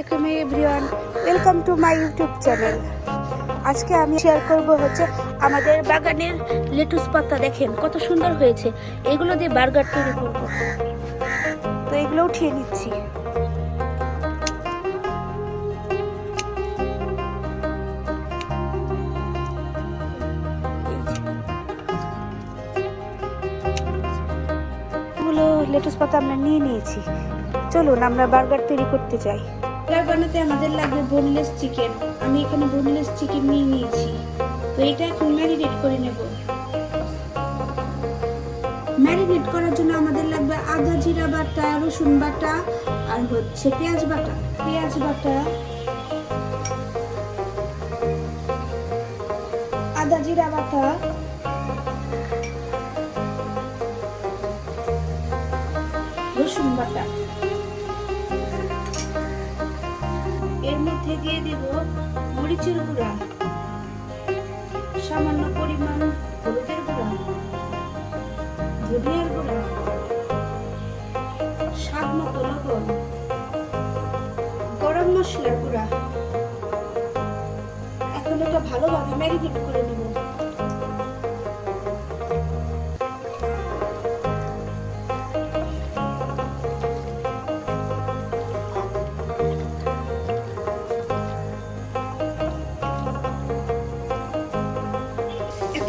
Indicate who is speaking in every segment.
Speaker 1: আলাইকুম everyone welcome to my YouTube channel আজকে আমি শেয়ার করব হচ্ছে আমাদের বাগানের লেটুস পাতা। দেখেন কত সুন্দর হয়েছে। এগুলো দিয়ে বার্গার তৈরি করব। তো এগুলো উঠিয়ে নিচ্ছি। লেটুস পাতা আমরা নিয়ে নিয়েছি। চলুন আমরা বার্গার তৈরি করতে চাই বার্গার বানাতে আমাদের লাগবে বোনলেস চিকেন আমি এখানে বোনলেস চিকেন নিয়ে নিয়েছি। তো এটা এখন ম্যারিনেট করে নেব। ম্যারিনেট করার জন্য আমাদের লাগবে আদা জিরা বাটা, রসুন বাটা, আর হচ্ছে পেঁয়াজ বাটা। পেঁয়াজ বাটা, আদা জিরা বাটা, রসুন বাটা। মধ্যে দিয়ে দেব মরিচের গুঁড়া। সামান্য পরিমাণ হলুদের গুঁড়া। ধনিয়ার গুঁড়া। স্বাদ মতো লবণ। গরম মশলার গুঁড়া। এখন এটা ভালোভাবে ম্যারিনেট করে নেব।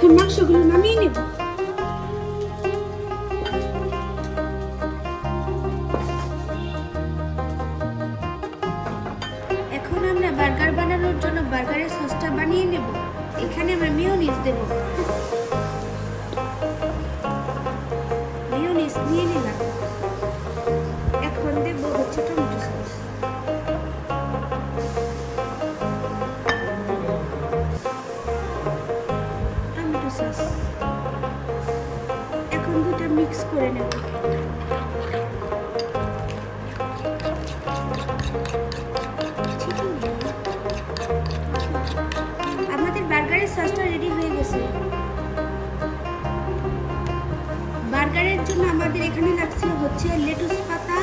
Speaker 1: এখন মাংসগুলো নামিয়ে নেব। এখন আমরা বার্গার বানানোর জন্য বার্গারের সসটা বানিয়ে নেব। এখানে আমরা মিওনিজ দেব। করে নেব। আমাদের বার্গারের সসটা রেডি হয়ে গেছে। বার্গারের জন্য আমাদের এখানে লাগছে হচ্ছে লেটুস পাতা,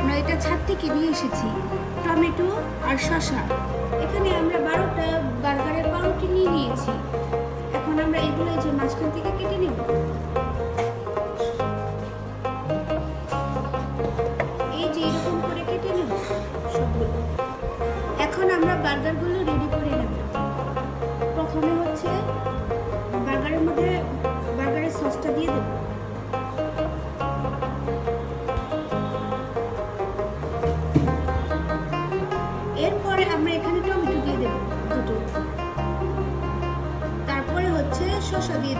Speaker 1: আমরা এটা ছাদ থেকে নিয়ে এসেছি, টমেটো আর শসা। এরপরে আমরা এখানে টমেটো দিয়ে দেব দুটো। তারপরে হচ্ছে শসা দিয়ে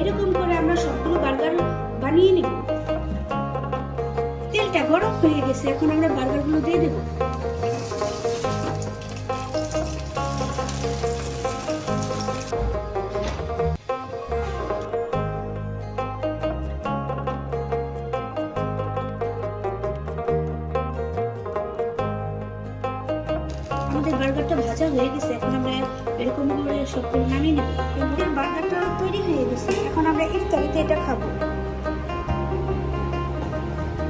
Speaker 1: এরকম করে আমরা সবগুলো বার্গার বানিয়ে নেব। তেলটা গরম হয়ে গেছে, এখন আমরা বার্গারগুলো দিয়ে দেব। আমাদের বার্গারটা ভাজা হয়ে গেছে, এখন আমরা এরকম করে সব করে নামিয়ে নেব বার্গারটা তৈরি হয়ে গেছে। এখন আমরা ইফতারিতে এটা খাব।